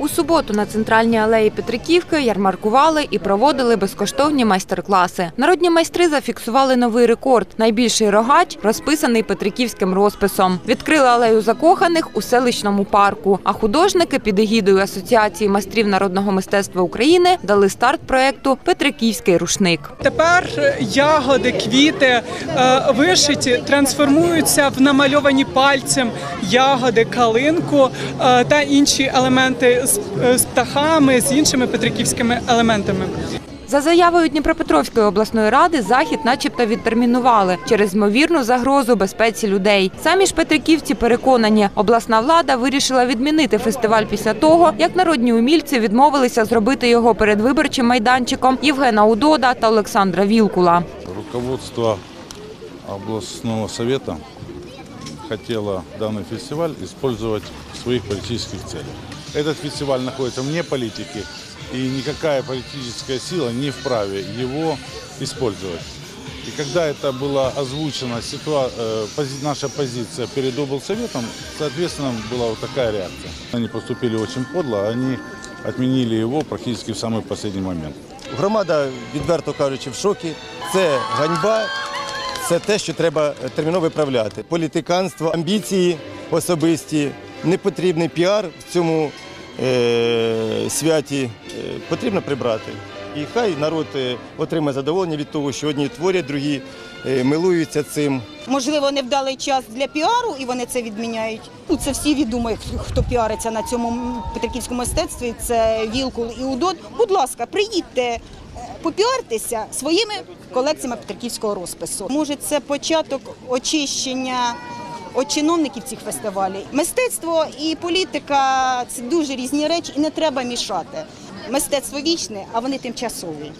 У суботу на центральній алеї Петриківки ярмаркували і проводили безкоштовні майстер-класи. Народні майстри зафіксували новий рекорд. Найбільший рогач розписаний петриківським розписом. Відкрили алею закоханих у селищному парку. А художники під егідою Асоціації майстрів народного мистецтва України дали старт проекту Петриківський рушник. Тепер ягоди, квіти е, вишиті трансформуються в намальовані пальцем ягоди, калинку е, та інші елементи з, е, з птахами, з іншими петриківськими елементами. За заявою Дніпропетровської обласної ради захід начебто відтермінували через ймовірну загрозу безпеці людей. Самі ж петриківці переконані, обласна влада вирішила відмінити фестиваль після того, як народні умільці відмовилися зробити його передвиборчим майданчиком Євгена Удода та Олександра Вілкула. Руководство областного совета хотело данный фестиваль использовать в своих политических целях. Этот фестиваль находится вне политики, и никакая политическая сила не вправе его использовать. И когда это было озвучено, ситуа- э, пози- наша позиция перед облсоветом, соответственно, была вот такая реакция. Они поступили очень подло, они отменили его практически в самый последний момент. Громада, відверто кажучи, в шокі. Це ганьба, це те, що треба терміново виправляти. Політиканство, амбіції особисті, непотрібний піар в цьому е- святі е, потрібно прибрати. І хай народ е, отримає задоволення від того, що одні творять, другі е, милуються цим. Можливо, невдалий час для піару, і вони це відміняють. Ну, це всі відомо, хто піариться на цьому петриківському мистецтві. Це Вілкул і Удот. Будь ласка, приїдьте попіартеся своїми колекціями петриківського розпису. Може, це початок очищення от чиновників цих фестивалів. Мистецтво і політика це дуже різні речі, і не треба мішати. Мистецтво вічне, а вони тимчасові.